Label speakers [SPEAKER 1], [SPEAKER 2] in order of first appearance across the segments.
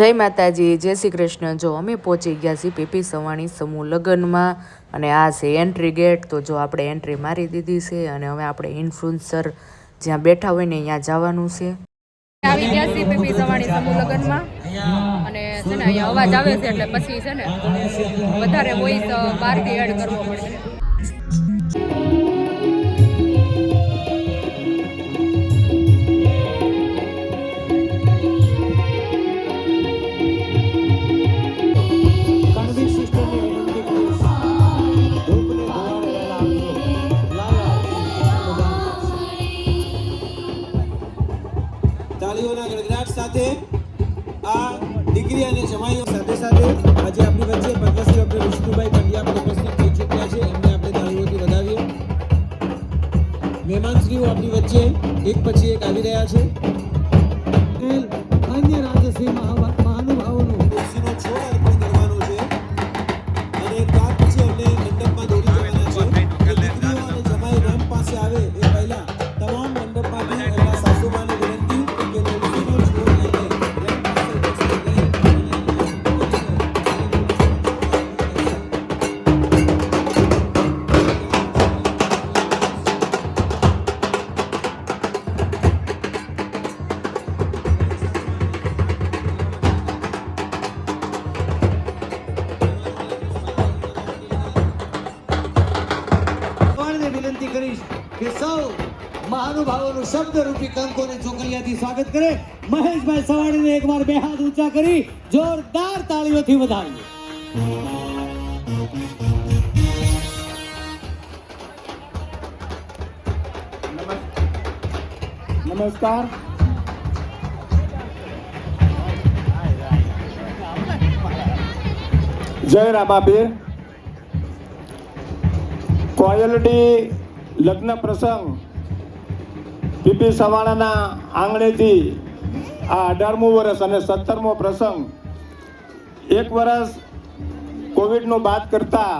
[SPEAKER 1] જય માતાજી, જય શ્રી કૃષ્ણ. જો અમે પહોંચી ગયા છીએ પીપી સવાણી સમૂહ લગ્નમાં અને આ છે એન્ટ્રી ગેટ તો જો આપણે એન્ટ્રી મારી દીધી છે અને હવે આપણે ઇન્ફ્લુન્સર જ્યાં બેઠા હોય ને ત્યાં જવાનું છે.
[SPEAKER 2] આવી પીપી સવાણી સમૂહ લગ્નમાં અને અવાજ આવે છે એટલે પછી છે ને વધારે વોઇસ બહારથી એડ કરવો પડશે.
[SPEAKER 3] વિષ્ણુભાઈ પંડ્યા પણ ઉપસ્થિત થઈ ચૂક્યા છે. એમને આપણે તાળીઓથી વધાવીએ મહેમાનશ્રીઓ આપણી વચ્ચે એક પછી એક આવી રહ્યા છે.
[SPEAKER 4] સૌ મહાનુભાવોનું શબ્દરૂપી કંકોને ચોકલિયાથી સ્વાગત કરે. મહેશભાઈ સવાણીને એકવાર બે હાથ ઊંચા કરી જોરદાર તાળીઓથી વધાવીએ.
[SPEAKER 3] નમસ્કાર. જય રામાબીર કોયલડી લગ્ન પ્રસંગ પીપી સવાણાના આંગણેથી આ અઢારમું વર્ષ અને સત્તરમો પ્રસંગ. એક વર્ષ કોવિડનો બાદ કરતા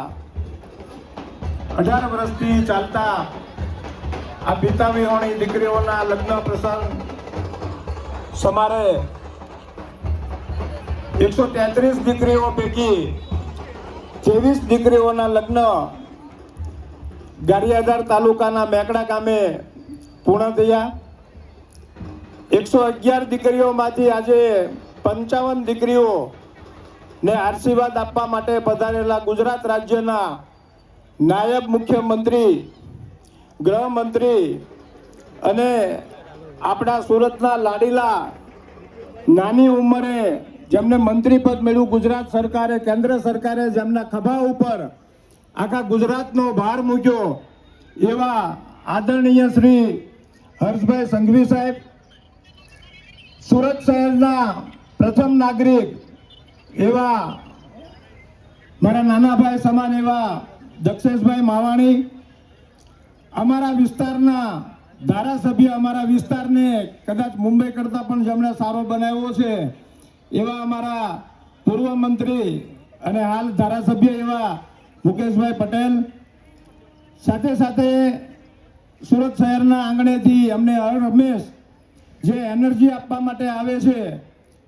[SPEAKER 3] અઢાર વર્ષથી ચાલતા આ પિતા વિહોણી દીકરીઓના લગ્ન પ્રસંગ સમારે એકસો તેત્રીસ દીકરીઓ પૈકી ત્રેવીસ દીકરીઓના લગ્ન ગારિયાધાર તાલુકાના મેકડા ગામે પૂર્ણ થયા. એકસો અગિયાર દીકરીઓમાંથી આજે પંચાવન દીકરીઓ ને આશીર્વાદ આપવા માટે પધારેલા ગુજરાત રાજ્યના નાયબ મુખ્યમંત્રી, ગૃહમંત્રી અને આપણા સુરતના લાડીલા નાની ઉંમરે જેમને મંત્રી પદ મેળવ્યું ગુજરાત સરકારે, કેન્દ્ર સરકારે જેમના ખભા ઉપર આખા ગુજરાતનો ભાર મૂક્યો એવા આદરણીય શ્રી હર્ષભાઈ સંઘવી સાહેબ, સુરત શહેરના પ્રથમ નાગરિક એવા મારા નાના ભાઈ સમાન એવા દક્ષેશભાઈ માવાણી, અમારા વિસ્તારના ધારાસભ્ય અમારા વિસ્તારને કદાચ મુંબઈ કરતાં પણ જેમણે સારો બનાવ્યો છે, એવા અમારા પૂર્વ મંત્રી અને હાલ ધારાસભ્ય એવા મુકેશભાઈ પટેલ. સાથે સાથે સુરત શહેરના આંગણેથી અમને રમેશ જે એનર્જી આપવા માટે આવે છે,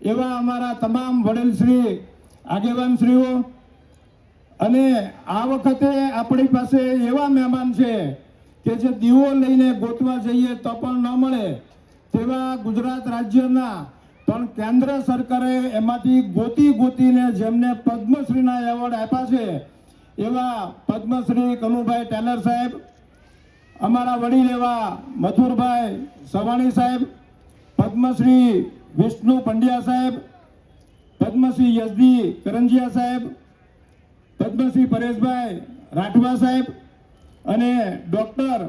[SPEAKER 3] એવા અમારા તમામ વડીલશ્રી, આગેવાનશ્રીઓ. અને આ વખતે આપણી પાસે એવા મહેમાન છે કે જે દીવો લઈને ગોતવા જઈએ તો પણ ન મળે, તેવા ગુજરાત રાજ્યના પણ કેન્દ્ર સરકારે એમાંથી ગોતી ગોતીને જેમને પદ્મશ્રીના એવોર્ડ આપ્યા છે એવા પદ્મશ્રી કનુભાઈ ટેલર સાહેબ, અમારા વડીલ એવા મથુરભાઈ સવાણી સાહેબ, પદ્મશ્રી વિષ્ણુ પંડ્યા સાહેબ, પદ્મશ્રી યજદી કરંજિયા સાહેબ, પદ્મશ્રી પરેશભાઈ રાઠવા સાહેબ અને ડૉક્ટર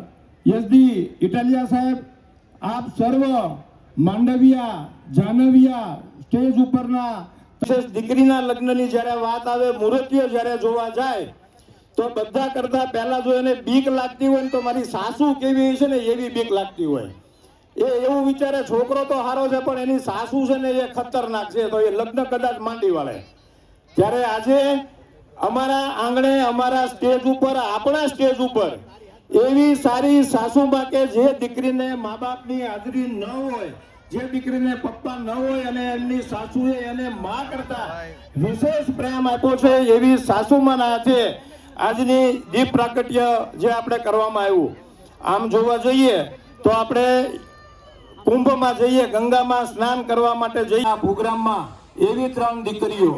[SPEAKER 3] યજદી ઇટાલિયા સાહેબ, આપ સર્વ માંડવિયા જાનવિયા સ્ટેજ ઉપરના દીકરીના લગ્નની જ્યારે વાત આવે, મૂર્તિઓ જ્યારે જોવા જાય તો બધા કરતા પહેલા જો એને બીક લાગતી હોય ને તો મારી સાસુ કેવી છે ને એવી બીક લાગતી હોય. એ એવું વિચારે છોકરો તો સારો છે, પણ એની સાસુ છે ને એ ખતરનાક છે, તો એ લગ્ન કદાચ માંડી વાળે. ત્યારે આજે અમારા આંગણે, અમારા સ્ટેજ ઉપર, આપણા સ્ટેજ ઉપર એવી સારી સાસુમાં કે જે દીકરીને મા બાપની હાજરી ન હોય, જે દીકરીને પપ્પા ન હોય અને એમની સાસુએ એને મા કરતા વિશેષ પ્રેમ આપ્યો છે એવી સાસુમાના હાથે આજની દીપ પ્રાકટ્ય જે આપણે કરવામાં આવ્યું આમ જોવા જઈએ તો આપણે કુંભમાં જઈએ ગંગામાં સ્નાન કરવા માટે જઈએ આ પ્રોગ્રામમાં એવી ત્રણ દીકરીઓ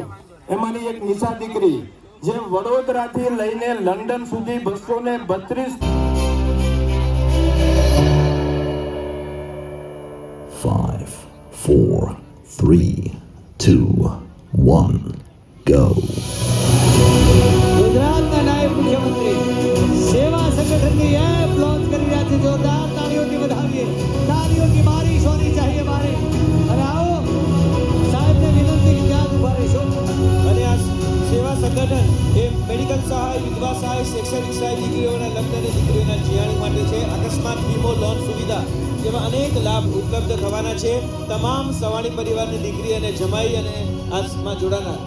[SPEAKER 3] એમાંની એક નિશા દીકરી જે વડોદરાથી લઈને લંડન સુધી બસો ને બત્રીસ
[SPEAKER 5] Five, four, three, two, one, go.
[SPEAKER 6] વિધવા શૈક્ષણિક સહાય દીકરીઓના લગ્ન અને દીકરીઓના માટે છે. અકસ્માત, વીમો, લોન સુવિધા જેવા અનેક લાભ ઉપલબ્ધ થવાના છે. તમામ સવાણી પરિવારની દીકરી અને જમાઈ અને આમાં જોડાનાર.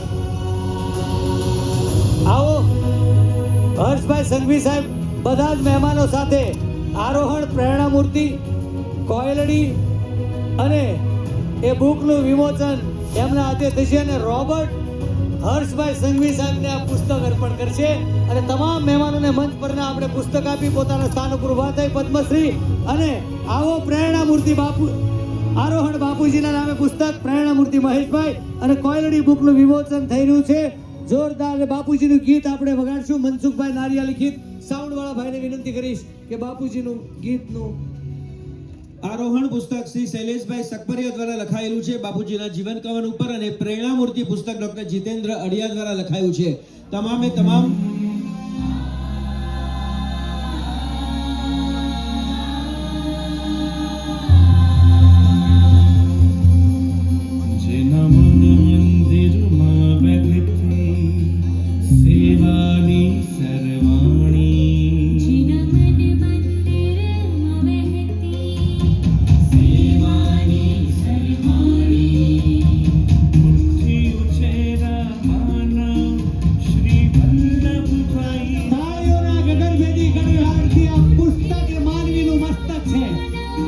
[SPEAKER 4] આવો, હર્ષભાઈ સંઘવી સાહેબ, બધા જ મહેમાનો સાથે આરોહણ પ્રેરણા મૂર્તિ કોયલડી અને એ બુકનું વિમોચન એમના હાથે થશે અને રોબર્ટ હર્ષભાઈ સંઘવી સાહેબને આ પુસ્તક અર્પણ કરશે. અને તમામ મહેમાનોને મંચ પરના આપણે પુસ્તક આપી પોતાના સ્થાન ઉપર ઊભા થઈ પદ્મશ્રી અને આવો પ્રેરણા મૂર્તિ બાપુ આરોહણ બાપુજીના નામે પુસ્તક પ્રેરણા મૂર્તિ મહેશભાઈ અને કોયલડી બુકનું વિમોચન થઈ રહ્યું છે. જોરદાર અને બાપુજીનું ગીત આપણે વગાડશું. મનસુખભાઈ નારિયા લિખિત સાઉન્ડવાળા ભાઈને વિનંતી કરીશ કે બાપુજીનું ગીતનું
[SPEAKER 6] આરોહણ પુસ્તક શ્રી શૈલેષભાઈ સકપરિયા દ્વારા લખાયેલું છે. બાપુજીના જીવન કવન ઉપર અને પ્રેરણા મૂર્તિ પુસ્તક ડોક્ટર જીતેન્દ્ર અડિયા દ્વારા લખાયું છે. તમામે તમામ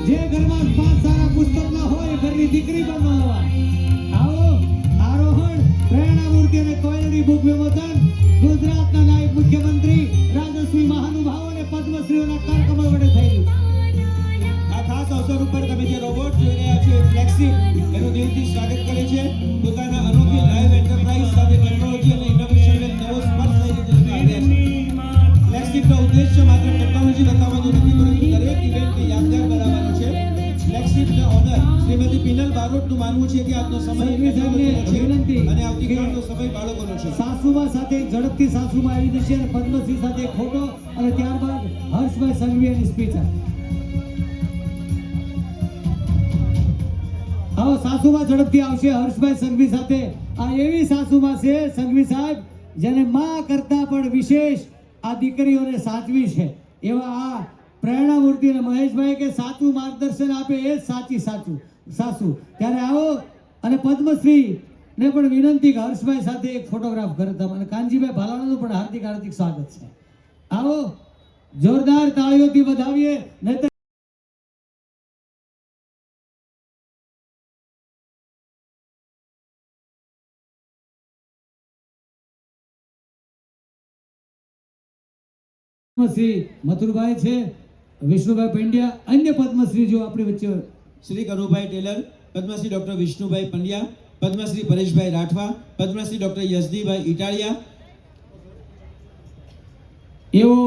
[SPEAKER 4] જે ઘરમાં પાંચ સારા પુસ્તક ના હોય ઘરની દીકરી હોય આવો, આરોહણ, પ્રેરણા મૂર્તિ અને કોયલડી બુક વિમોચન. ગુજરાતના નાયબ મુખ્યમંત્રી રાજસ્વી મહાનુભાવો અને પદ્મશ્રીઓના કરકમળ વડે થયેલું.
[SPEAKER 6] આ ખાસ અવસર ઉપર તમે જે રોબોટ જોઈ રહ્યા છો ફ્લેક્સી એનું દિલથી સ્વાગત કરે છે. પોતાના અનોખી લાઈવ એન્ટરપ્રાઇઝ સાથે ટેકનોલોજી અને ઇનોવેશનને નવો સ્પર્શ લઈ રીતે આવ્યા છે ફ્લેગશિપનો ઉદ્દેશ્ય માત્ર ટેકનોલોજી બતાવવાનો નથી, પરંતુ દરેક ઇવેન્ટને યાદગાર શ્રીમતી પિનલ બારોટનું માનવું છે કે આજનો સમય
[SPEAKER 4] વિનંતી
[SPEAKER 6] અને આવતીકાલનો સમય બાળકોનો છે.
[SPEAKER 4] સાસુમાં સાથે ઝડપથી સાસુમાં આવી જશે અને પદ્મશ્રી સાથે ફોટો અને ત્યારબાદ હર્ષભાઈ સંઘવીની સ્પીચ આવો સાસુમાં ઝડપથી આવશે હર્ષભાઈ સંઘવી સાથે. આ એવી સાસુમાં છે સંઘવી સાહેબ જેને માં કરતા પણ વિશેષ આ દીકરીઓને સાચવી છે. એવા આ પ્રેરણા મૂર્તિ અને મહેશભાઈ કે સાચું માર્ગદર્શન આપે એ જ સાચી સાચું. સાસુ, ત્યારે આવો અને પદ્મશ્રી ને પણ વિનંતી કે હર્ષભાઈ સાથે એક ફોટોગ્રાફ કરે તમે અને કાનજીભાઈ ભાલાણાનું પણ હાર્દિક હાર્દિક સ્વાગત છે. આવો, જોરદાર તાળીઓથી વધાવીએ, નહીતર પદ્મશ્રી મથુરભાઈ છે, વિષ્ણુભાઈ પંડ્યા, અન્ય પદ્મશ્રી જો આપણી વચ્ચે
[SPEAKER 6] શ્રી કનુભાઈ ટેલર, પદ્મશ્રી ડોક્ટર વિષ્ણુભાઈ પંડ્યા, પદ્મશ્રી પરેશભાઈ રાઠવા, પદ્મશ્રી ડોક્ટર યશદીભાઈ ઇટાળિયા
[SPEAKER 4] એવો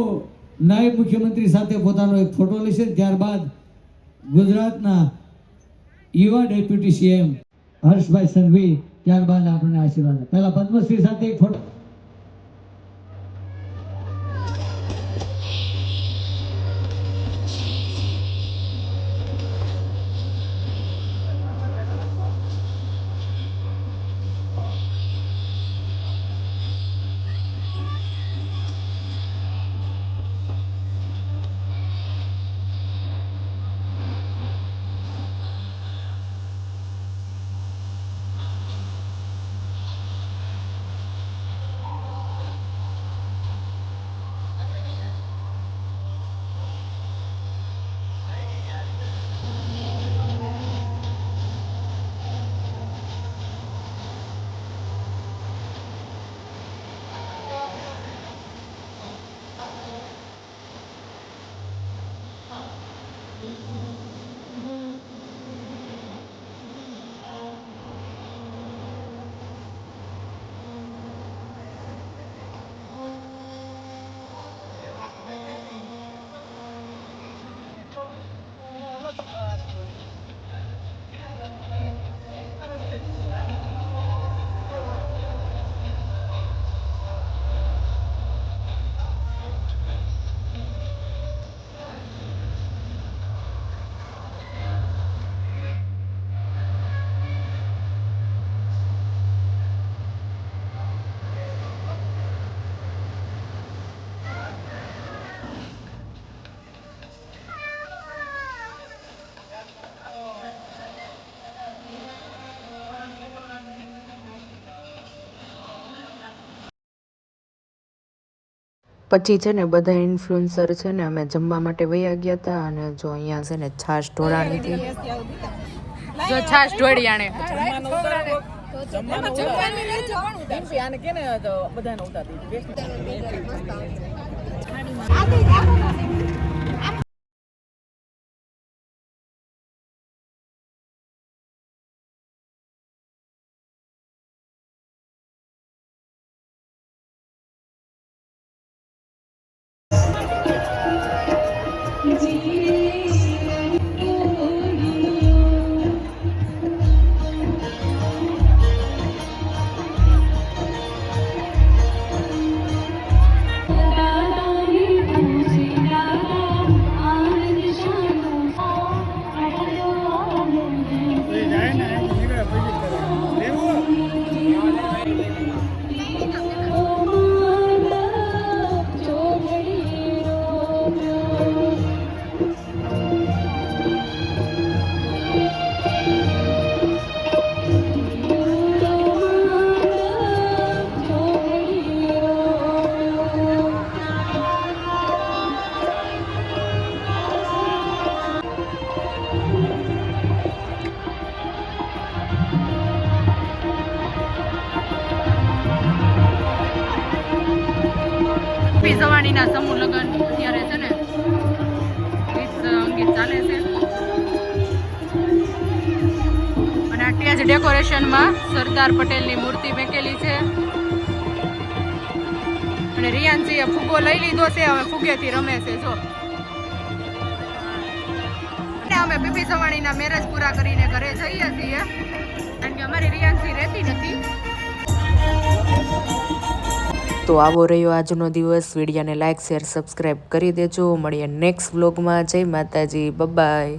[SPEAKER 4] નાયબ મુખ્યમંત્રી સાથે પોતાનો એક ફોટો લેશે, ત્યારબાદ ગુજરાતના યુવા ડેપ્યુટી સીએમ હર્ષભાઈ સંઘવી ત્યારબાદ આપણને આશીર્વાદ. પહેલા પદ્મશ્રી સાથે એક ફોટો
[SPEAKER 1] પછી છે ને બધા ઇન્ફ્લુઅન્સર છે ને અમે જમવા માટે વયા ગયા હતા અને જો અહીંયા છે ને છાશ ઢોળાણી હતી.
[SPEAKER 2] જો છાશ ઢોળી આણે. પી સવાણીના સમૂહ લગ્ન અત્યારે છે ને ગીત અંગીત ચાલે છે. અને આ જ ડેકોરેશનમાં સરદાર પટેલની મૂર્તિ મૂકેલી છે. અને રિયાનસિંહે ફુગ્ગો લઈ લીધો છે, હવે ફુગેથી રમે છે, જો. અમે પીપી સવાણીના મેરેજ પૂરા કરીને ઘરે જઈએ છીએ. કારણ કે અમારી રિયાનસિંહ રહેતી નથી.
[SPEAKER 1] તો આવો રહ્યો આજનો દિવસ. વિડીયાને લાઇક શેર સબસ્ક્રાઈબ કરી દેજો. મળીએ નેક્સ્ટ વ્લોગમાં જય માતાજી. બબાય